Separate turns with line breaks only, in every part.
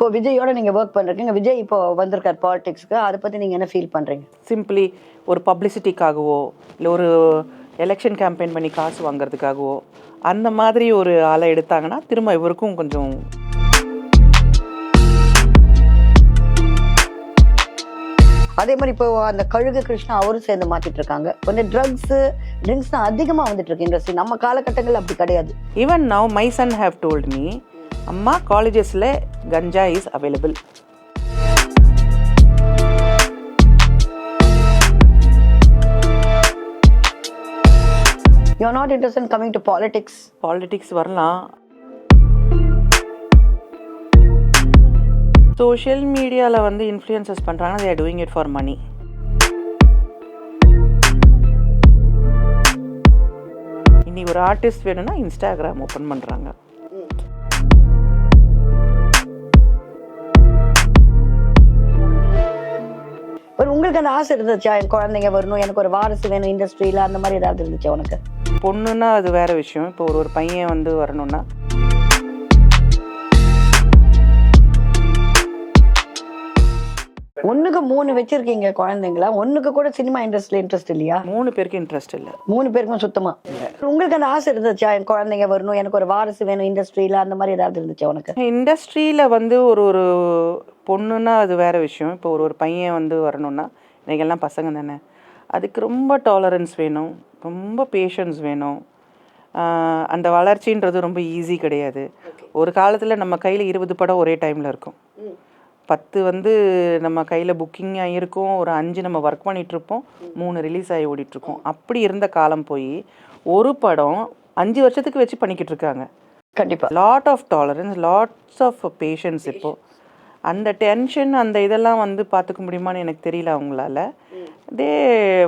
இப்போ விஜயோட நீங்க ஒர்க் பண்றீங்க. விஜய் இப்போ வந்திருக்கார் பாலிடிக்ஸ்க்கு அதை பத்தி நீங்க என்ன ஃபீல் பண்றீங்க?
சிம்பிளி ஒரு பப்ளிசிட்டிக்காகவோ இல்லை ஒரு எலெக்ஷன் கேம்பெயின் பண்ணி காசு வாங்குறதுக்காகவோ அந்த மாதிரி ஒரு ஆளை எடுத்தாங்கன்னா திரும்ப இவருக்கும் கொஞ்சம்
அதே மாதிரி இப்போ அந்த கழுகு கிருஷ்ணா அவரும் சேர்ந்து மாத்திட்டு இருக்காங்க கொஞ்சம் ட்ரக்ஸ் ட்ரிங்க்ஸ் தான் அதிகமா வந்துட்டு இருக்கு இண்டஸ்ட்ரி நம்ம காலகட்டங்கள் அப்படி கிடையாது.
Even now my son have told me அம்மா காலேஜஸில் ganja is available
you not interest in coming to politics
politics வரலாம். சோஷியல் மீடியாவில் வந்து இன்ஃப்ளூயன்சஸ் பண்ணுறாங்கன்னா they are doing it for money இனி ஒரு ஆர்டிஸ்ட் வேணும்னா இன்ஸ்டாகிராம் ஓப்பன் பண்ணுறாங்க
ஒரு உங்களுக்கு அந்த ஆசை இருந்துச்சா? என் குழந்தைங்க வரணும் எனக்கு ஒரு வாரிசு வேணும் இண்டஸ்ட்ரியில அந்த மாதிரி ஏதாவது இருந்துச்சா உனக்கு?
பொண்ணுன்னா அது வேற விஷயம். இப்போ ஒரு ஒரு பையன் வந்து வரணும்னா?
ஒண்ணுக்கு மூணு வச்சிருக்கீங்க குழந்தைங்களா? ஒண்ணுக்கு கூட சினிமா இண்டஸ்ட்ரியில இன்ட்ரெஸ்ட் இல்லையா?
மூணு பேருக்கு இன்ட்ரெஸ்ட் இல்லை.
மூணு பேருக்கும் சுத்தமா? உங்களுக்கு அந்த ஆசை இருந்துச்சா? என் குழந்தைங்க வரணும் எனக்கு ஒரு வாரிசு வேணும் இண்டஸ்ட்ரியில அந்த மாதிரி ஏதாவது இருந்துச்சா உனக்கு?
இண்டஸ்ட்ரியில் வந்து ஒரு ஒரு பொண்ணுன்னா அது வேற விஷயம். இப்போ ஒரு ஒரு பையன் வந்து வரணும்னா இன்னைக்கெல்லாம் பசங்க தானே. அதுக்கு ரொம்ப டாலரன்ஸ் வேணும். ரொம்ப பேஷன்ஸ் வேணும். அந்த வளர்ச்சின்றது ரொம்ப ஈஸி கிடையாது. ஒரு காலத்தில் நம்ம கையில் இருபது படம் ஒரே டைமில் இருக்கும். பத்து வந்து நம்ம கையில் புக்கிங்காக இருக்கும். ஒரு அஞ்சு நம்ம ஒர்க் பண்ணிகிட்ருப்போம் மூணு ரிலீஸ் ஆகி ஓடிட்டுருக்கோம் அப்படி இருந்த காலம் போய் ஒரு படம் அஞ்சு வருஷத்துக்கு வச்சு பண்ணிக்கிட்டு இருக்காங்க.
கண்டிப்பா.
Lot of tolerance lots of patience இப்போ. அந்த டென்ஷன் அந்த இதெல்லாம் வந்து பார்த்துக்க முடியுமான்னு எனக்கு தெரியல அவங்களால. They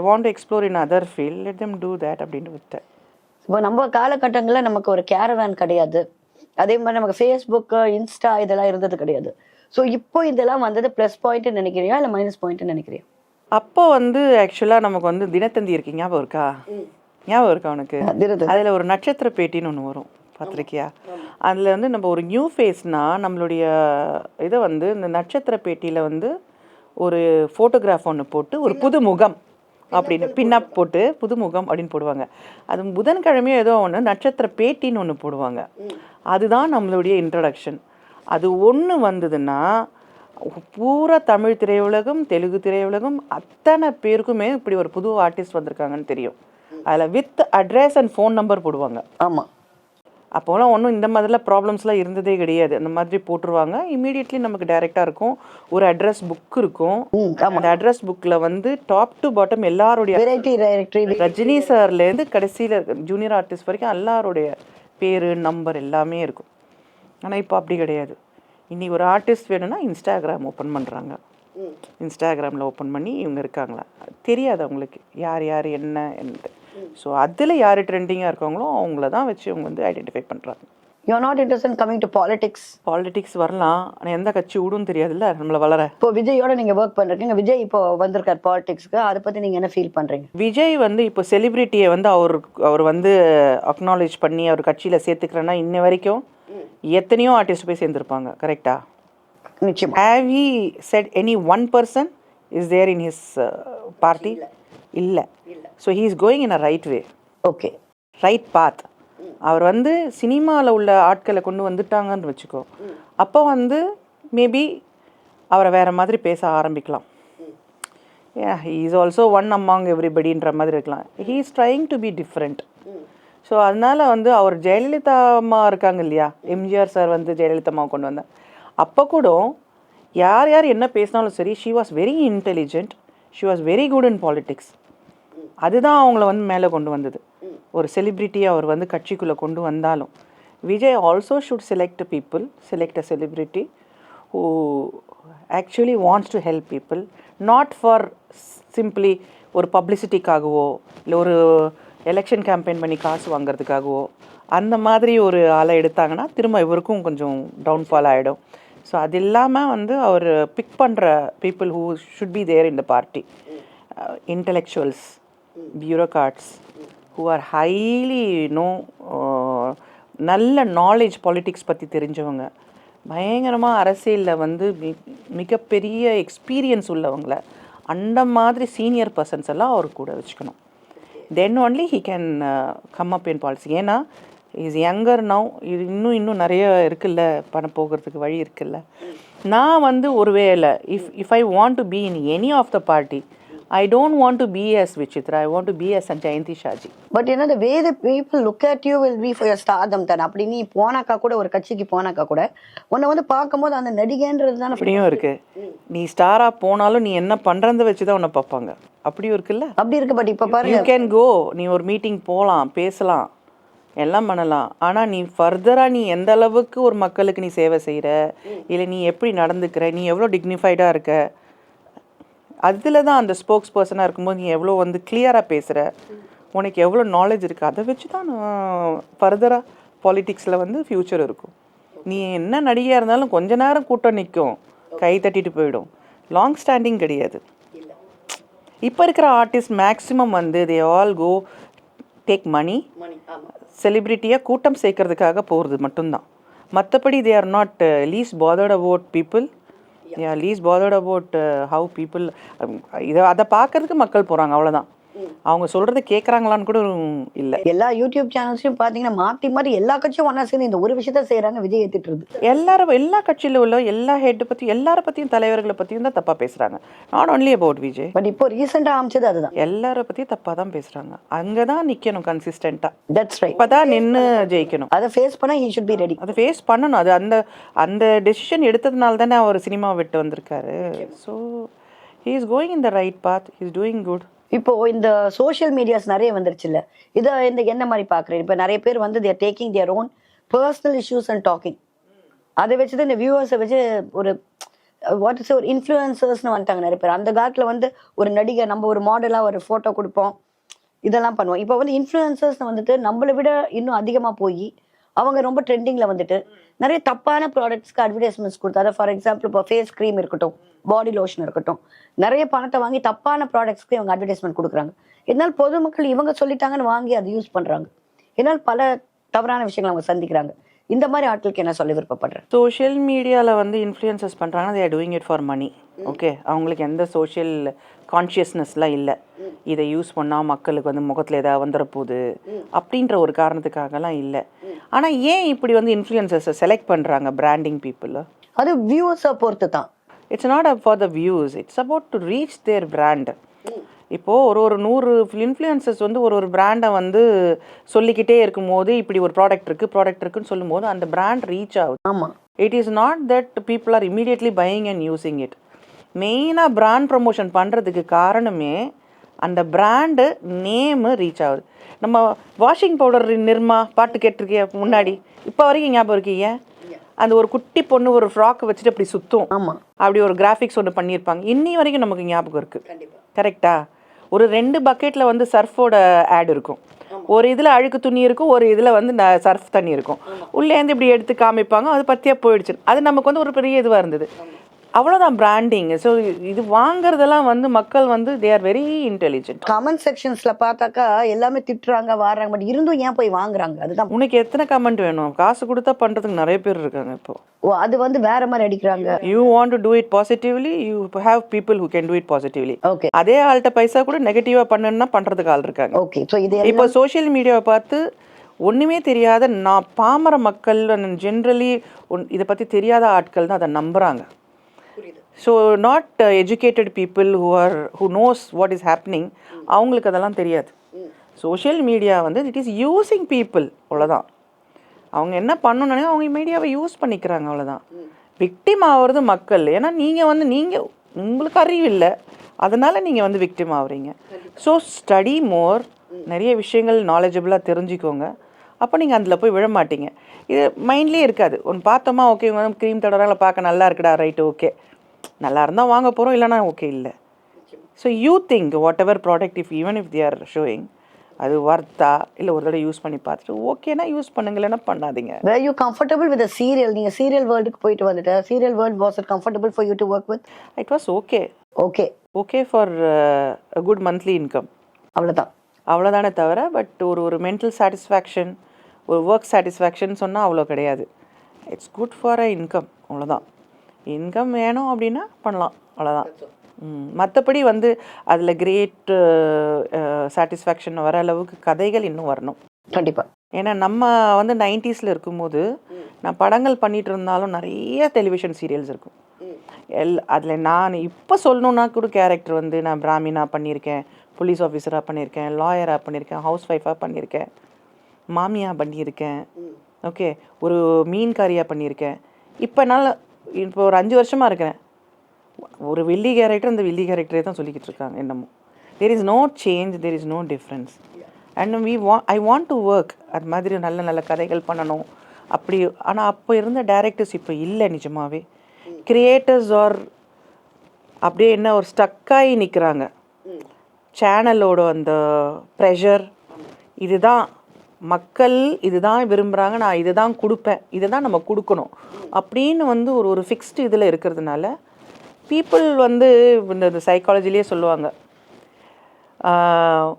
want to explore in other field let them do that அப்படின்னு விட்டேன்.
இப்போ நம்ம காலகட்டங்களில் நமக்கு ஒரு கேரவேன் கிடையாது. அதே மாதிரி நமக்கு ஃபேஸ்புக் இன்ஸ்டா இதெல்லாம் இருந்தது கிடையாது. ஸோ இப்போ இதெல்லாம் வந்தது ப்ளஸ் பாயிண்ட் நினைக்கிறியா இல்லை மைனஸ் பாயிண்ட் நினைக்கிறியா?
அப்போ வந்து ஆக்சுவலாக நமக்கு வந்து தினத்தந்தி இருக்கு. ஞாபகம் இருக்கா? ஞாபகம் இருக்கா உனக்கு. அதில் ஒரு நட்சத்திர பேட்டின்னு ஒன்று வரும். பார்த்துருக்கியா? அதில் வந்து நம்ம ஒரு நியூ ஃபேஸ்னா நம்மளுடைய இதை வந்து இந்த நட்சத்திர பேட்டியில் வந்து ஒரு ஃபோட்டோகிராஃப் ஒன்று போட்டு ஒரு புது முகம் அப்படின்னு பின்னப் போட்டு புது முகம் அப்படின்னு போடுவாங்க. அது புதன்கிழமையோ ஏதோ ஒன்று நட்சத்திர பேட்டின்னு ஒன்று போடுவாங்க. அதுதான் நம்மளுடைய இன்ட்ரடக்ஷன் அது ஒன்று வந்ததுன்னா பூரா தமிழ் திரையுலகம் தெலுங்கு திரையுலகம் அத்தனை பேருக்குமே இப்படி ஒரு புது ஆர்டிஸ்ட் வந்திருக்காங்கன்னு தெரியும். அதில் with address and phone number போடுவாங்க.
ஆமா.
அப்போலாம் ஒன்றும் இந்த மாதிரிலாம் ப்ராப்ளம்ஸ்லாம் இருந்ததே கிடையாது. அந்த மாதிரி போட்டுருவாங்க. இமீடியட்லி நமக்கு டைரெக்டாக இருக்கும். ஒரு அட்ரஸ் புக் இருக்கும். அந்த அட்ரஸ் புக்கில் வந்து டாப் டு பாட்டம் எல்லாருடைய ரஜினி சார்லேருந்து கடைசியில் ஜூனியர் ஆர்டிஸ்ட் வரைக்கும் எல்லாருடைய பேர் நம்பர் எல்லாமே இருக்கும். ஆனால் இப்போ அப்படி கிடையாது. இனி ஒரு ஆர்டிஸ்ட் வேணும்னா இன்ஸ்டாகிராம் ஓப்பன் பண்ணுறாங்க இன்ஸ்டாகிராமில் ஓப்பன் பண்ணி இவங்க இருக்காங்களா? தெரியாது அவங்களுக்கு. யார் யார் என்ன என்று ஸோ அதில் யார் ட்ரெண்டிங்காக இருக்காங்களோ அவங்கள தான் வச்சு அவங்க வந்து ஐடென்டிஃபை பண்ணுறாங்க
you not interest in coming to politics
politics வரலாம் ஆனால் எந்த கட்சி விடும் தெரியாதுல்ல நம்மளை வளர.
இப்போ விஜயோட நீங்க ஒர்க் பண்றீங்க விஜய் இப்போ வந்திருக்கார் பாலிடிக்ஸ்க்கு அதை பத்தி நீங்க என்ன ஃபீல் பண்றீங்க?
விஜய் வந்து இப்போ செலிபிரிட்டியை வந்து அவர் அவர் வந்து அக்னாலேஜ் பண்ணி அவர் கட்சியில் சேர்த்துக்கிறேன்னா இன்ன வரைக்கும் எத்தனையோ ஆர்டிஸ்ட் போய் சேர்ந்துருப்பாங்க கரெக்டா
நிச்சயமா.
Have he said any one person is there in his party இல்லை. So he is going in a right way
okay
right path அவர் வந்து சினிமாவில் உள்ள ஆட்களை கொண்டு வந்துட்டாங்கன்னு வச்சுக்கோ. அப்போ வந்து மேபி அவரை வேற மாதிரி பேச ஆரம்பிக்கலாம். He is also one among எவ்ரிபடின்ற மாதிரி இருக்கலாம். He is trying to be different so அதனால வந்து அவர் ஜெயலலிதா அம்மா இருக்காங்க இல்லையா? எம்ஜிஆர் சார் வந்து ஜெயலலிதா அம்மா கொண்டு வந்தார். அப்போ கூட யார் யார் என்ன பேசினாலும் சரி she was very intelligent she was very good in politics அதுதான் அவங்கள வந்து மேலே கொண்டு வந்தது. ஒரு செலிப்ரிட்டி அவர் வந்து கட்சிக்குள்ளே கொண்டு வந்தாலும். Vijay also should select people select a celebrity who actually wants to help people not for simply ஒரு பப்ளிசிட்டிக்காகவோ இல்லை ஒரு எலெக்ஷன் கேம்பெயின் பண்ணி காசு வாங்குறதுக்காகவோ அந்த மாதிரி ஒரு ஆளை எடுத்தாங்கன்னா திரும்ப இவருக்கும் கொஞ்சம் டவுன்ஃபால் ஆகிடும் ஸோ அது இல்லாமல் வந்து அவர் பிக் பண்ணுற people who should be there in the party intellectuals bureaucrats who are highly know uh, நல்ல நாலேஜ் பாலிட்டிக்ஸ் பற்றி தெரிஞ்சவங்க. பயங்கரமாக அரசியலில் வந்து மி மிகப்பெரிய எக்ஸ்பீரியன்ஸ் உள்ளவங்கள அந்த மாதிரி சீனியர் பர்சன்ஸ் எல்லாம் அவர் கூட வச்சுக்கணும். Then only he can come up in policy ஏன்னா இஸ் யங்கர் நவ் இது இன்னும் இன்னும் நிறைய இருக்குல்ல பணம் போகிறதுக்கு வழி இருக்குல்ல. நான் வந்து ஒருவேளை if if I want to be in any of the party I don't want to be as Vichitra I want to be as and Jayanthi Shaji
but என்ன the way the people look at you will be for your stardom தான் அப்படி நீ போனாக்கா கூட ஒரு கட்சிக்கு போனாக்கா கூட உன்னை வந்து பார்க்கும்போது அந்த நடிகைன்றது தானே
அப்படியும் இருக்கு. நீ ஸ்டாரா போனாலும் நீ என்ன பண்றத வச்சு தான் உன்னை பார்ப்பாங்க. அப்படியும் இருக்குல்ல?
அப்படி இருக்கு பட் இப்ப
யூ
பாருங்க
கேன் கோ நீ ஒரு மீட்டிங் போகலாம் பேசலாம் எல்லாம் பண்ணலாம். ஆனால் நீ ஃபர்தராக நீ எந்த அளவுக்கு ஒரு மக்களுக்கு நீ சேவை செய்கிற இல்லை நீ எப்படி நடந்துக்கிற? நீ எவ்வளோ டிக்னிஃபைடாக இருக்க? அதில் தான் அந்த ஸ்போக்ஸ் பர்சனாக இருக்கும்போது நீ எவ்வளோ வந்து கிளியராக பேசுகிற உனக்கு எவ்வளோ நாலேஜ் இருக்குது அதை வச்சு தான் ஃபர்தராக பாலிட்டிக்ஸில் வந்து ஃப்யூச்சர் இருக்கும். நீ என்ன நடிகையாக இருந்தாலும் கொஞ்ச நேரம் கூட்டம் நிற்கும் கை தட்டிட்டு போயிடும். லாங் ஸ்டாண்டிங் கிடையாது. இப்போ இருக்கிற ஆர்டிஸ்ட் மேக்ஸிமம் வந்து தே ஆல் கோ டேக் மணி செலிப்ரிட்டியாக கூட்டம் சேர்க்கறதுக்காக போகிறது மட்டும்தான். மற்றபடி they are not least bothered about people yeah least bothered about how people இதை அதை பார்க்கறதுக்கு மக்கள் போகிறாங்க அவ்வளோதான் அவங்க சொல்கிறத கேட்குறாங்களான்னு கூட இல்லை.
எல்லா யூடியூப் சேனல்ஸையும் பாத்தீங்கன்னா மாத்தி மாத்தி எல்லா கட்சியும் ஒண்ணா சேர்ந்து இந்த ஒரு விஷயத்த செய்யறாங்க விஜய் இருக்கு
எல்லாரும் எல்லா கட்சியில் உள்ள எல்லா ஹெட் பற்றி எல்லாரை பற்றியும் தலைவர்களை பற்றியும் தான் தப்பாக பேசுகிறாங்க not only about Vijay.
But இப்போ ரீசெண்டா அமைச்சது அதுதான்.
எல்லாரை பற்றியும் தப்பாக தான் பேசுகிறாங்க அங்கே தான் நிற்கணும் கன்சிஸ்டண்ட்டாக
தட்ஸ் ரைட்
இப்போ தான் நின்று ஜெயிக்கணும்.
அதை ஃபேஸ் பண்ணா ஹி ஷுட் பி ரெடி
அதை ஃபேஸ் பண்ணணும். அது அந்த அந்த டெசிஷன் எடுத்ததுனால தானே அவர் சினிமா விட்டு வந்திருக்காரு. So he is going in the right path is doing good
இப்போ இந்த சோஷியல் மீடியாஸ் நிறைய வந்துருச்சுல்ல. இதை இந்த என்ன மாதிரி பாக்குறேன் இப்போ நிறைய பேர் வந்து they're taking their own personal issues and talking அதை வச்சு தான் இந்த வியூவர்ஸை வச்சு ஒரு வாட் இஸ் ஒரு இன்ஃப்ளூயன்சர்ஸ்னு வந்துட்டாங்க நிறைய பேர். அந்த காலத்தில் வந்து ஒரு நடிகை நம்ம ஒரு மாடலாக ஒரு ஃபோட்டோ கொடுப்போம். இதெல்லாம் பண்ணுவோம். இப்போ வந்து இன்ஃப்ளூயன்சர்ஸ் வந்துட்டு நம்மளை விட இன்னும் அதிகமாக போய் அவங்க ரொம்ப ட்ரெண்டிங்கில் வந்துட்டு நிறைய தப்பான ப்ராடக்ட்ஸ்க்கு அட்வர்டைஸ்மெண்ட்ஸ் கொடுத்தா ஃபார் எக்ஸாம்பிள் இப்போ ஃபேஸ் க்ரீம் இருக்கட்டும். பாடி லோஷன் இருக்கட்டும். நிறைய பணத்தை வாங்கி தப்பான ப்ராடக்ட்ஸ்க்கு இவங்க அட்வர்டைஸ்மெண்ட் கொடுக்குறாங்க. இதனால் பொதுமக்கள் இவங்க சொல்லிட்டாங்கன்னு வாங்கி அதை யூஸ் பண்ணுறாங்க இதனால் பல தவறான விஷயங்களை அவங்க சந்திக்கிறாங்க. இந்த மாதிரி ஆட்களுக்கு என்ன சொல்ல விருப்பப்படுறேன்?
சோஷியல் மீடியாவில் வந்து இன்ஃப்ளூயன்சஸ் பண்ணுறாங்கன்னா they are doing it for money okay அவங்களுக்கு எந்த சோஷியல் கான்ஷியஸ்னஸ்லாம் இல்லை. இதை யூஸ் பண்ணால் மக்களுக்கு வந்து முகத்தில் ஏதாவது வந்துட போகுது அப்படின்ற ஒரு காரணத்துக்காகலாம் இல்லை. ஆனால் ஏன் இப்படி வந்து இன்ஃப்ளூயன்சஸை செலக்ட் பண்ணுறாங்க பிராண்டிங் பீப்புள்
அது வியூவர்ஸை பொறுத்து தான்
it's not up for the views it's about to reach their brand இப்போது ஒரு ஒரு நூறு இன்ஃப்ளூயன்சஸ் வந்து ஒரு ஒரு பிராண்டை வந்து சொல்லிக்கிட்டே இருக்கும்போது இப்படி ஒரு ப்ராடக்ட் இருக்குது ப்ராடக்ட் இருக்குன்னு சொல்லும்போது அந்த பிராண்ட் ரீச் ஆகுது.
ஆமாம்
it is not that people are immediately buying and using it மெயினாக பிராண்ட் ப்ரமோஷன் பண்ணுறதுக்கு காரணமே அந்த பிராண்டு நேமு ரீச் ஆகுது. நம்ம வாஷிங் பவுடர் நிர்மா பாட்டு கேட்டிருக்கிய முன்னாடி? இப்போ வரைக்கும் ஞாபகம் இருக்கீங்க? அந்த ஒரு குட்டி பொண்ணு ஒரு ஃப்ராக் வச்சுட்டு அப்படி சுத்தும்.
ஆமாம்
அப்படி ஒரு கிராஃபிக்ஸ் ஒன்று பண்ணியிருப்பாங்க. இன்னி வரைக்கும் நமக்கு ஞாபகம் இருக்குது கரெக்டா ஒரு ரெண்டு பக்கெட்டில் வந்து சர்ஃபோட ஆட் இருக்கும். ஒரு இதில் அழுக்கு துணி இருக்கும் ஒரு இதில் வந்து சர்ஃப் தண்ணி இருக்கும். உள்ளேருந்து இப்படி எடுத்து காமிப்பாங்க அது பற்றியாக போயிடுச்சு அது நமக்கு வந்து ஒரு பெரிய இதுவாக இருந்தது. அவ்வளோதான் பிராண்டிங் ஸோ இது வாங்குறதெல்லாம் வந்து மக்கள் வந்து they are very intelligent
comment செக்ஷன்ஸ்ல பார்த்தாக்கா எல்லாமே திட்டுறாங்க வாடுறாங்க பட் இருந்தும் ஏன் போய் வாங்குறாங்க? அதுதான்
உனக்கு எத்தனை கமெண்ட் வேணும்? காசு கொடுத்தா பண்ணுறதுக்கு நிறைய பேர் இருக்காங்க இப்போ.
ஓ அது வந்து வேற மாதிரி அடிக்கிறாங்க.
You want to do it positively you have people who can do it positively
okay
அதே ஆள்கிட்ட பைசா கூட நெகட்டிவாக பண்ணுன்னா பண்ணுறதுக்கு ஆள் இருக்காங்க.
ஓகே ஸோ இது
இப்போ சோஷியல் மீடியாவை பார்த்து ஒன்றுமே தெரியாத நான் பாமர மக்கள் ஜென்ரலி இதை பற்றி தெரியாத ஆட்கள் தான் அதை நம்புகிறாங்க so not educated people who are who knows what is happening அவங்களுக்கு அதெல்லாம் தெரியாது. சோஷியல் மீடியா வந்து இட் இஸ் யூஸிங் பீப்புள் அவ்வளோதான் அவங்க என்ன பண்ணணும்னு அவங்க மீடியாவை யூஸ் பண்ணிக்கிறாங்க அவ்வளோதான் விக்டிம் ஆகிறது மக்கள். ஏன்னா நீங்கள் வந்து நீங்கள் உங்களுக்கு அறிவு இல்லை. அதனால் நீங்கள் வந்து விக்டிம் ஆகுறீங்க. ஸோ ஸ்டடி மோர் நிறைய விஷயங்கள் நாலேஜபிளாக தெரிஞ்சுக்கோங்க. அப்போ நீங்கள் அதில் போய் விழ மாட்டீங்க. இது மைண்ட்லேயே இருக்காது. ஒன்று பார்த்தோமா ஓகே இவங்க வந்து க்ரீம் தடவை பார்க்க நல்லா இருக்குடா ரைட்டு ஓகே நல்லா இருந்தால் வாங்க போகிறோம் இல்லைனா ஓகே இல்லை. So you think whatever product if even if they are showing அது வர்த்தா இல்லை ஒரு தடவை யூஸ் பண்ணி பார்த்துட்டு ஓகேனா யூஸ் பண்ணுங்க இல்லைன்னா பண்ணாதீங்க?
Where you comfortable with serial நீங்க சீரியல் வேர்ல்டுக்கு போயிட்டு வந்துட்டு serial world was it comfortable for you to work with
it was okay
okay
okay for good monthly income
அவ்வளவுதான்.
அவ்வளோதானே தவிர பட் ஒரு ஒரு மென்டல் சாட்டிஸ்ஃபேக்ஷன் ஒரு ஒர்க் சாட்டிஸ்ஃபேக்ஷன் சொன்னால் அவ்வளோ கிடையாது. It's good for a income அவ்வளோதான் இன்கம் வேணும் அப்படின்னா பண்ணலாம் அவ்வளோதான் மற்றபடி வந்து அதில் கிரேட் சாட்டிஸ்ஃபேக்ஷன் வர அளவுக்கு கதைகள் இன்னும் வரணும்.
கண்டிப்பா.
ஏன்னா நம்ம வந்து நைன்டிஸில் இருக்கும்போது நான் படங்கள் பண்ணிட்டு இருந்தாலும் நிறைய டெலிவிஷன் சீரியல்ஸ் இருக்கும். எல் அதில் நான் இப்போ சொல்லணுன்னா கூட கேரக்டர் வந்து நான் பிராமினா பண்ணியிருக்கேன் போலீஸ் ஆஃபீஸராக பண்ணியிருக்கேன் லாயராக பண்ணியிருக்கேன் ஹவுஸ் ஒய்ஃபாக பண்ணியிருக்கேன் மாமியாக பண்ணியிருக்கேன். ஓகே ஒரு மீன்காரியாக பண்ணியிருக்கேன். இப்போ என்னால் இப்போ ஒரு அஞ்சு வருஷமாக இருக்கிறேன். ஒரு வில்லி கேரக்டர் அந்த வில்லி கேரக்டரே தான் சொல்லிக்கிட்டு இருக்காங்க என்னமோ. There is no change there is no difference and we வா ஐ வாண்ட் டு ஒர்க் அது மாதிரி நல்ல நல்ல கதைகள் பண்ணணும். அப்படி ஆனால் அப்போ இருந்த டேரக்டர்ஸ் இப்போ இல்லை நிஜமாகவே கிரியேட்டர்ஸ் ஆர் அப்படியே என்ன ஒரு ஸ்டக்காகி நிற்கிறாங்க சேனலோட அந்த ப்ரெஷர் இதுதான். மக்கள் இதுதான் விரும்புகிறாங்க நான் இதை தான் கொடுப்பேன் இதை தான் நம்ம கொடுக்கணும் அப்படின்னு வந்து ஒரு ஒரு ஃபிக்ஸ்டு இதில் இருக்கிறதுனால பீப்புள் வந்து இந்த சைக்காலஜிலேயே சொல்லுவாங்க.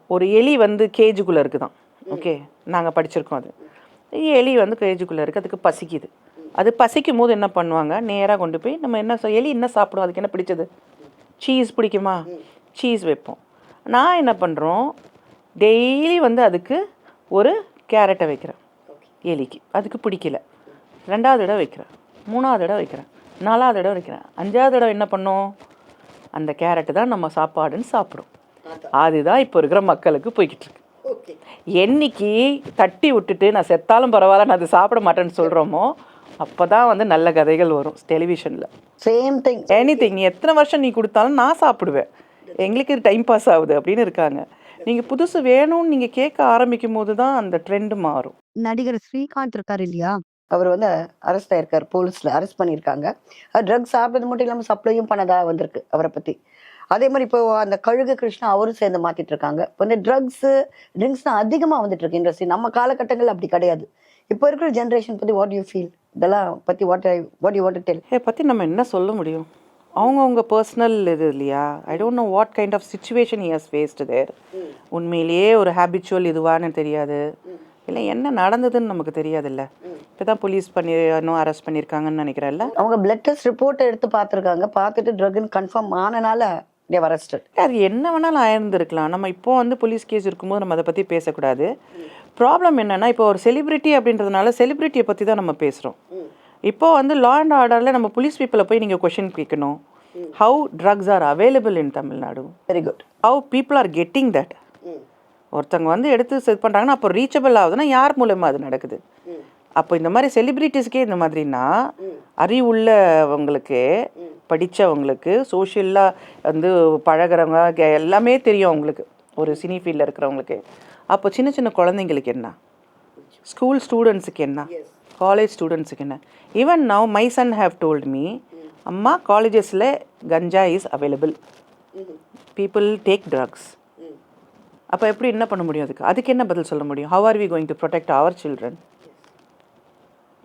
ஒரு எலி வந்து கேஜுக்குள்ளே இருக்குதான். ஓகே நாங்கள் படிச்சிருக்கோம் அது. எலி வந்து கேஜுக்குள்ளே இருக்குது அதுக்கு பசிக்குது. அது பசிக்கும் போது என்ன பண்ணுவாங்க? நேராக கொண்டு போய் நம்ம என்ன சொ- எலி என்ன சாப்பிடும்? அதுக்கு என்ன பிடிச்சது? சீஸ் பிடிக்குமா? சீஸ் வைப்போம். நான் என்ன பண்ணுறோம் டெய்லி வந்து அதுக்கு ஒரு கேரட்டை வைக்கிறேன். எலிக்கு. அதுக்கு பிடிக்கல. ரெண்டாவது தடவை வைக்கிறேன். மூணாவது தடவை வைக்கிறேன். நாலாவது தடவை வைக்கிறேன். அஞ்சாவது தடவை என்ன பண்ணோம்? அந்த கேரட்டு தான் நம்ம சாப்பாடுன்னு சாப்பிடும். அதுதான் இப்போ இருக்கிற மக்களுக்கு போய்கிட்டு இருக்கு. என்னைக்கு தட்டி விட்டுட்டு நான் செத்தாலும் பரவாயில்ல நான் அதை சாப்பிட மாட்டேன்னு சொல்கிறோமோ அப்போ தான் வந்து நல்ல கதைகள் வரும் டெலிவிஷனில்.
சேம் திங்
எனி நீ எத்தனை வருஷம் நீ கொடுத்தாலும் நான் சாப்பிடுவேன். எங்களுக்கு டைம் பாஸ் ஆகுது அப்படின்னு இருக்காங்க. நீங்கள் புதுசு வேணும்னு நீங்கள் கேட்க ஆரம்பிக்கும் போது தான் அந்த ட்ரெண்டு மாறும்.
நடிகர் ஸ்ரீகாந்த் இருக்காரு இல்லையா?
அவர் வந்து அரெஸ்ட் ஆயிருக்காரு போலீஸ்ல அரெஸ்ட் பண்ணியிருக்காங்க. ட்ரக்ஸ் சாப்பிட்டது மட்டும் இல்லாமல் சப்ளையும் பண்ணதா வந்திருக்கு அவரை பத்தி. அதே மாதிரி இப்போ அந்த கழுகு கிருஷ்ணா அவரும் சேர்ந்து மாத்திட்டு இருக்காங்க. இப்போ இந்த ட்ரக்ஸ் ட்ரிங்க்ஸ் தான் அதிகமா வந்துட்டு இருக்கு இண்டஸ்ட்ரி நம்ம காலகட்டங்கள் அப்படி கிடையாது. இப்போ இருக்கிற ஜென்ரேஷன் பத்தி வாட் யூ ஃபீல் இதெல்லாம் பத்தி what what you want tell
இதை பற்றி நம்ம என்ன சொல்ல முடியும்? அவங்கவுங்க பர்சனல் இது இல்லையா? I don't know what kind of situation he has faced there உண்மையிலேயே ஒரு ஹேபிச்சுவல் இதுவான்னு தெரியாது. இல்லை என்ன நடந்ததுன்னு நமக்கு தெரியாதுல்ல. இப்போ தான் போலீஸ் பண்ணி இன்னும் அரெஸ்ட் பண்ணியிருக்காங்கன்னு நினைக்கிறேன்ல
அவங்க பிளட் டெஸ்ட் ரிப்போர்ட் எடுத்து பார்த்துருக்காங்க. பார்த்துட்டு ட்ரக்னு கன்ஃபார்ம் ஆனனால தேவ் அரெஸ்டட்
அது என்ன வேணாலும் ஆயிருந்திருக்கலாம். நம்ம இப்போ வந்து போலீஸ் கேஸ் இருக்கும்போது நம்ம அதை பற்றி பேசக்கூடாது. ப்ராப்ளம் என்னன்னா இப்போ ஒரு செலிபிரிட்டி அப்படின்றதுனால செலிபிரிட்டியை பற்றி தான் நம்ம பேசுகிறோம் இப்போ வந்து லா அண்ட் ஆர்டரில் நம்ம போலீஸ் பீப்புளை போய் நீங்கள் கொஷின் கேட்கணும். How drugs are available in Tamil Nadu
very good
how people are getting that ஒருத்தவங்க வந்து எடுத்து செட் பண்ணுறாங்கன்னா அப்போ ரீச்சபிள் ஆகுதுன்னா யார் மூலமா அது நடக்குது? அப்போ இந்த மாதிரி செலிபிரிட்டிஸ்க்கே இந்த மாதிரினா அறிவுள்ளவங்களுக்கு படித்தவங்களுக்கு சோஷியலாக வந்து பழகுறவங்க எல்லாமே தெரியும் அவங்களுக்கு. ஒரு சினி ஃபீல்டில் இருக்கிறவங்களுக்கு. அப்போ சின்ன சின்ன குழந்தைங்களுக்கு என்ன? ஸ்கூல் ஸ்டூடெண்ட்ஸுக்கு என்ன? காலேஜ் ஸ்டூடெண்ட்ஸுக்கு என்ன even now my son have told me அம்மா காலேஜஸில் ganja is available people take drugs அப்போ எப்படி என்ன பண்ண முடியும் அதுக்கு? அதுக்கு என்ன பதில் சொல்ல முடியும்? How are we going to protect our children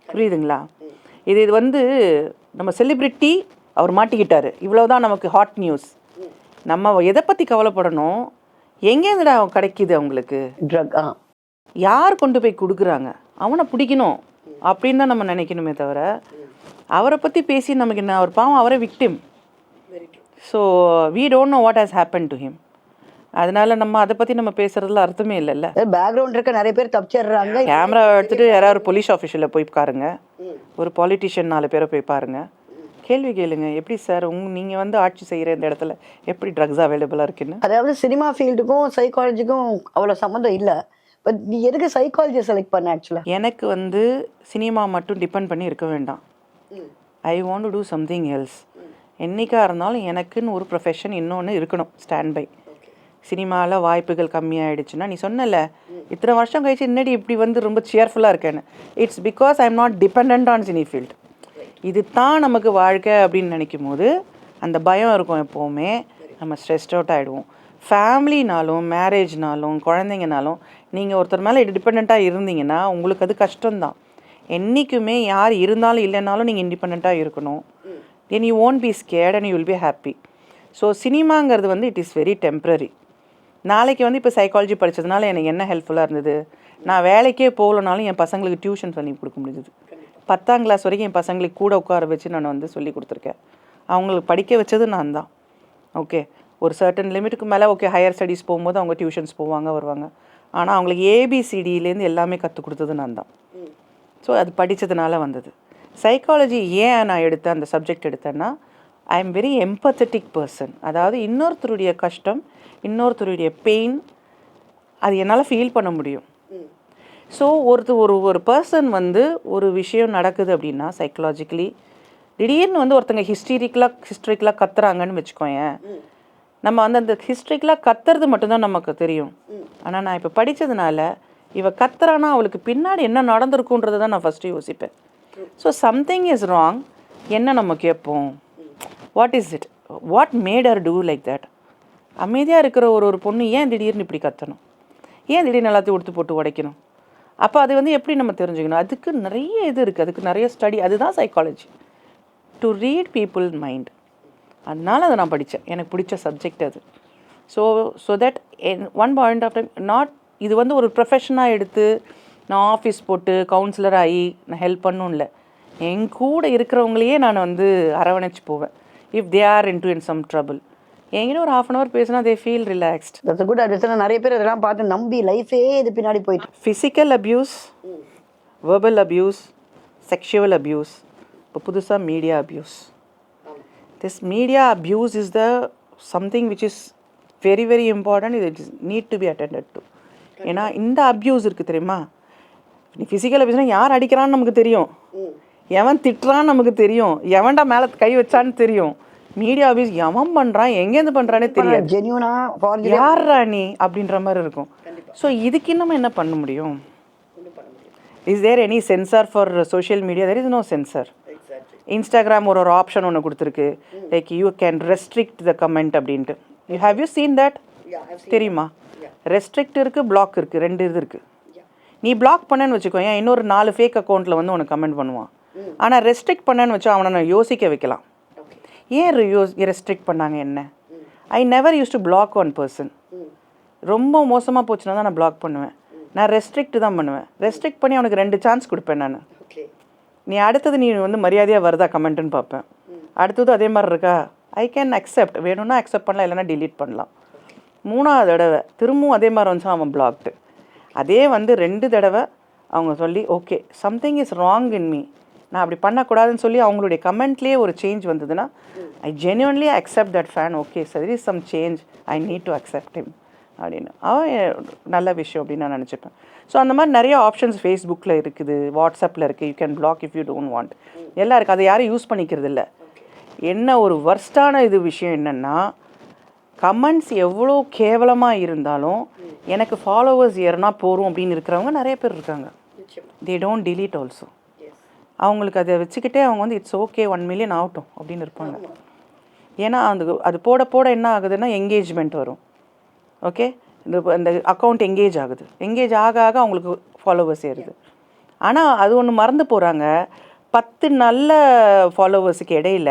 புரியுதுங்களா? இது இது வந்து நம்ம செலிப்ரிட்டி அவர் மாட்டிக்கிட்டாரு. இவ்வளவுதான் நமக்கு ஹாட் நியூஸ் நம்ம எதை பற்றி கவலைப்படணும்? எங்கேருந்துடா கிடைக்குது அவங்களுக்கு?
ட்ரக்
யார் கொண்டு போய் கொடுக்குறாங்க? அவனை பிடிக்கணும். அப்படின்னு தான் நம்ம நினைக்கணுமே தவிர அவரை பற்றி பேசி நமக்கு என்ன அவர் பாவம் அவரே victim so we don't know what has happen to him அதனால நம்ம அதை பற்றி நம்ம பேசுறதுல அர்த்தமே இல்லைல்ல.
பேக்ரவுண்ட் இருக்க நிறைய பேர் தப்பிச்சிடுறாங்க.
கேமரா எடுத்துட்டு யாராவது போலீஸ் ஆஃபீஸில் போய் பாருங்க. ஒரு பாலிட்டிஷியன் நாலு பேரை போய் பாருங்க. கேள்வி கேளுங்க எப்படி சார் உங் நீங்கள் வந்து ஆட்சி செய்கிற இந்த இடத்துல எப்படி ட்ரக்ஸ் அவைலபிளாக இருக்குன்னு?
அதாவது சினிமா ஃபீல்டுக்கும் சைக்காலஜிக்கும் அவ்வளோ சம்மந்தம் இல்லை. பட் நீ எதுக்கு சைக்காலஜி செலக்ட் பண்ண ஆக்சுவலா
எனக்கு வந்து சினிமா மட்டும் டிபெண்ட் பண்ணி இருக்க வேண்டாம். I want to do something else என்னைக்கா இருந்தாலும் எனக்குன்னு ஒரு ப்ரொஃபஷன் இன்னொன்று இருக்கணும் ஸ்டாண்ட் பை சினிமாவில் வாய்ப்புகள் கம்மியாயிடுச்சுன்னா நீ சொன்னல இத்தனை வருஷம் கழிச்சு என்னடி இப்படி வந்து ரொம்ப சேர்ஃபுல்லாக இருக்கேன்னு. It's because I am not depend on cine field இது தான் நமக்கு வாழ்க்கை அப்படின்னு நினைக்கும் போது அந்த பயம் இருக்கும் எப்போவுமே. நம்ம ஸ்ட்ரெஸ்ட் அவுட் ஆகிடுவோம் ஃபேமிலினாலும் மேரேஜ்னாலும் குழந்தைங்கனாலும் நீங்கள் ஒருத்தர் மேலே டிபெண்ட்டாக இருந்தீங்கன்னா உங்களுக்கு அது கஷ்டம்தான். என்றைக்குமே யார் இருந்தாலும் இல்லைனாலும் நீங்கள் இண்டிபெண்ட்டாக இருக்கணும். Then you won't be scared and you will be happy so சினிமாங்கிறது வந்து இட் இஸ் வெரி டெம்ப்ரரி நாளைக்கு வந்து இப்போ சைக்காலஜி படித்ததுனால எனக்கு என்ன ஹெல்ப்ஃபுல்லாக இருந்தது? நான் வேலைக்கே போகலனாலும் என் பசங்களுக்கு டியூஷன் பண்ணி கொடுக்க முடிஞ்சது. பத்தாம் கிளாஸ் வரைக்கும் என் பசங்களுக்கு கூட உட்கார வச்சு நான் வந்து சொல்லி கொடுத்துருக்கேன். அவங்களுக்கு படிக்க வச்சது நான் தான் ஓகே ஒரு சர்டன் லிமிட்டுக்கு மேலே ஓகே ஹையர் ஸ்டடீஸ் போகும்போது அவங்க டியூஷன்ஸ் போவாங்க வருவாங்க. ஆனால் அவங்களுக்கு ஏபிசிடியிலேருந்து எல்லாமே கற்றுக் கொடுத்தது நான் தான் ஸோ அது படித்ததுனால வந்தது. சைக்காலஜி ஏன் நான் எடுத்தேன் அந்த சப்ஜெக்ட் எடுத்தேன்னா I am very empathetic person அதாவது இன்னொருத்தருடைய கஷ்டம் இன்னொருத்தருடைய பெயின் அது என்னால் ஃபீல் பண்ண முடியும். ஸோ ஒருத்தர் ஒரு ஒரு பர்சன் வந்து ஒரு விஷயம் நடக்குது அப்படின்னா சைக்கலாஜிக்கலி திடீர்னு வந்து ஒருத்தங்க ஹிஸ்டரிக்கலாக ஹிஸ்ட்ரிக்கலாக கத்துறாங்கன்னு வச்சுக்கோயேன். நம்ம வந்து அந்த ஹிஸ்ட்ரிக்கெலாம் கத்துறது மட்டும்தான் நமக்கு தெரியும். ஆனால் நான் இப்போ படித்ததுனால இவ கத்துறானா அவளுக்கு பின்னாடி என்ன நடந்திருக்குன்றதை தான் நான் ஃபஸ்ட்டு யோசிப்பேன். ஸோ சம்திங் இஸ் ராங் என்ன நம்ம கேட்போம்? What is it what made her do like that அமைதியாக இருக்கிற ஒரு ஒரு பொண்ணு ஏன் திடீர்னு இப்படி கத்தணும்? ஏன் திடீர்னு எல்லாத்தையும் உடுத்து போட்டு உடைக்கணும்? அப்போ அது வந்து எப்படி நம்ம தெரிஞ்சுக்கணும்? அதுக்கு நிறைய இது இருக்குது அதுக்கு நிறைய ஸ்டடி அதுதான் psychology to read people mind அதனால அதை நான் படித்தேன் எனக்கு பிடிச்ச சப்ஜெக்ட் அது. So so that one point of time not இது வந்து ஒரு ப்ரொஃபஷனாக எடுத்து நான் ஆஃபீஸ் போட்டு கவுன்சிலர் ஆகி நான் ஹெல்ப் பண்ணும் இல்லை. என் கூட இருக்கிறவங்களையே நான் வந்து அரவணைச்சு போவேன். If they are in to in some trouble என்கிட்ட ஒரு ஹாஃப் அன் ஹவர் பேசினா they feel relaxed
that's good advice நிறைய பேர் இதெல்லாம் பார்த்து நம்பி லைஃபே இது பின்னாடி போயிட்டு.
Physical abuse verbal abuse sexual abuse இப்போ புதுசாக media abuse this media abuse is the something which is very very important இது is need to be attended to ஏன்னா இந்த அப்யூஸ் இருக்குது தெரியுமா? நீ ஃபிசிக்கல் அப்யூஸ்னால் யார் அடிக்கிறான்னு நமக்கு தெரியும். எவன் திட்டுறான்னு நமக்கு தெரியும். எவன்டா மேலே கை வச்சான்னு தெரியும். மீடியா அப்யூஸ் எவன் பண்ணுறான் எங்கேருந்து பண்ணுறானே தெரியாது.
ஜென்யூனா ஃபார்
யாரா நீ? அப்படின்ற மாதிரி இருக்கும். ஸோ இதுக்கு இன்னும் என்ன பண்ண முடியும்? Is there any censor for social media there is no censor Instagram ஒரு ஒரு ஆப்ஷன் ஒன்று கொடுத்துருக்கு. Like you can restrict the comment அப்படின்ட்டு. You have you seen that தெரியுமா? ரெஸ்ட்ரிக்ட் இருக்குது பிளாக் இருக்குது ரெண்டு இது இருக்குது நீ பிளாக் பண்ணேன்னு வச்சுக்கோ ஏன் இன்னொரு நாலு ஃபேக் அக்கௌண்ட்டில் வந்து உனக்கு கமெண்ட் பண்ணுவான். ஆனால் ரெஸ்ட்ரிக்ட் பண்ணேன்னு வச்சா அவனை நான் யோசிக்க வைக்கலாம். ஏன் யோஸ் ரெஸ்ட்ரிக்ட் பண்ணாங்க என்ன? I never use to block one person ரொம்ப மோசமாக போச்சுன்னா தான் நான் பிளாக் பண்ணுவேன். நான் ரெஸ்ட்ரிக்ட் தான் பண்ணுவேன். ரெஸ்ட்ரிக்ட் பண்ணி அவனுக்கு ரெண்டு சான்ஸ் கொடுப்பேன் நான். நீ அடுத்தது நீ வந்து மரியாதையாக வருதா கமெண்ட்டுன்னு பார்ப்பேன். அடுத்தது அதே மாதிரி இருக்கா? ஐ கேன் அக்செப்ட் வேணும்னா அக்செப்ட் பண்ணலாம் இல்லைன்னா டிலீட் பண்ணலாம். மூணாவது தடவை திரும்பவும் அதே மாதிரி வந்துச்சா அவன் பிளாக்டு அதே வந்து ரெண்டு தடவை அவங்க சொல்லி okay something is wrong in me நான் அப்படி பண்ணக்கூடாதுன்னு சொல்லி அவங்களுடைய கமெண்ட்லேயே ஒரு சேஞ்ச் வந்ததுன்னா I genuinely accept that fan okay சரி some change I need to accept him அப்படின்னு. அவன் நல்ல விஷயம் அப்படின்னு நான் நினச்சிப்பேன். ஸோ அந்த மாதிரி நிறைய ஆப்ஷன்ஸ் ஃபேஸ்புக்கில் இருக்குது வாட்ஸ்அப்பில் இருக்குது you can block if you don't want எல்லாம் இருக்குது அதை யாரும் யூஸ் பண்ணிக்கிறது இல்லை என்ன ஒரு வர்ஸ்டான இது விஷயம் என்னென்னா கமெண்ட்ஸ் எவ்வளோ கேவலமாக இருந்தாலும் எனக்கு ஃபாலோவர்ஸ் ஏறினா போகிறோம் அப்படின்னு இருக்கிறவங்க நிறைய பேர் இருக்காங்க. தே டோன்ட் delete ஆல்சோ அவங்களுக்கு அதை வச்சுக்கிட்டே அவங்க வந்து இட்ஸ் ஓகே ஒன் மில்லியன் ஆகட்டும் அப்படின்னு இருப்பாங்க. ஏன்னா அந்த அது போட போட என்ன ஆகுதுன்னா என்கேஜ்மெண்ட் வரும். ஓகே இந்த இந்த அக்கௌண்ட் எங்கேஜ் ஆகுது. எங்கேஜ் ஆக ஆக அவங்களுக்கு ஃபாலோவர்ஸ் ஏறுது. ஆனால் அது ஒன்று மறந்து போகிறாங்க பத்து நல்ல ஃபாலோவர்ஸுக்கு இடையில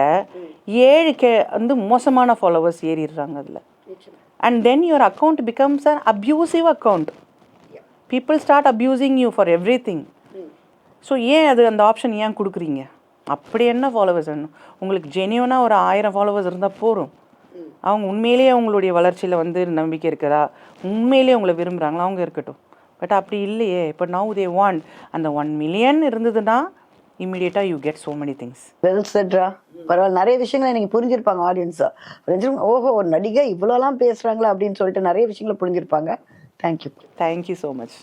ஏழு கே வந்து மோசமான ஃபாலோவர்ஸ் ஏறிடுறாங்க அதில். And then your account becomes an abusive account people start abusing you for everything so ஏன் அது அந்த ஆப்ஷன் ஏன் கொடுக்குறீங்க? அப்படி என்ன ஃபாலோவர்ஸ் வேணும்? உங்களுக்கு ஜெனியூனாக ஒரு ஆயிரம் ஃபாலோவர்ஸ் இருந்தால் போதும். அவங்க உண்மையிலேயே அவங்களுடைய வளர்ச்சியில் வந்து நம்பிக்கை இருக்குதா உண்மையிலேயே உங்களை விரும்புகிறாங்களா அவங்க இருக்கட்டும். பட் அப்படி இல்லையே. இப்போ நவ் தே வாண்ட் அந்த ஒன் மில்லியன் இருந்ததுன்னா இம்மிடியேட்டாக you get so many things
well cetera பரவாயில்ல. நிறைய விஷயங்களை நீங்க புரிஞ்சிருப்பாங்க ஆடியன்ஸா ஓஹோ ஒரு நடிகை இவ்வளோலாம் பேசுறாங்களா அப்படின்னு சொல்லிட்டு நிறைய விஷயங்களை புரிஞ்சிருப்பாங்க. Thank you
thank you so much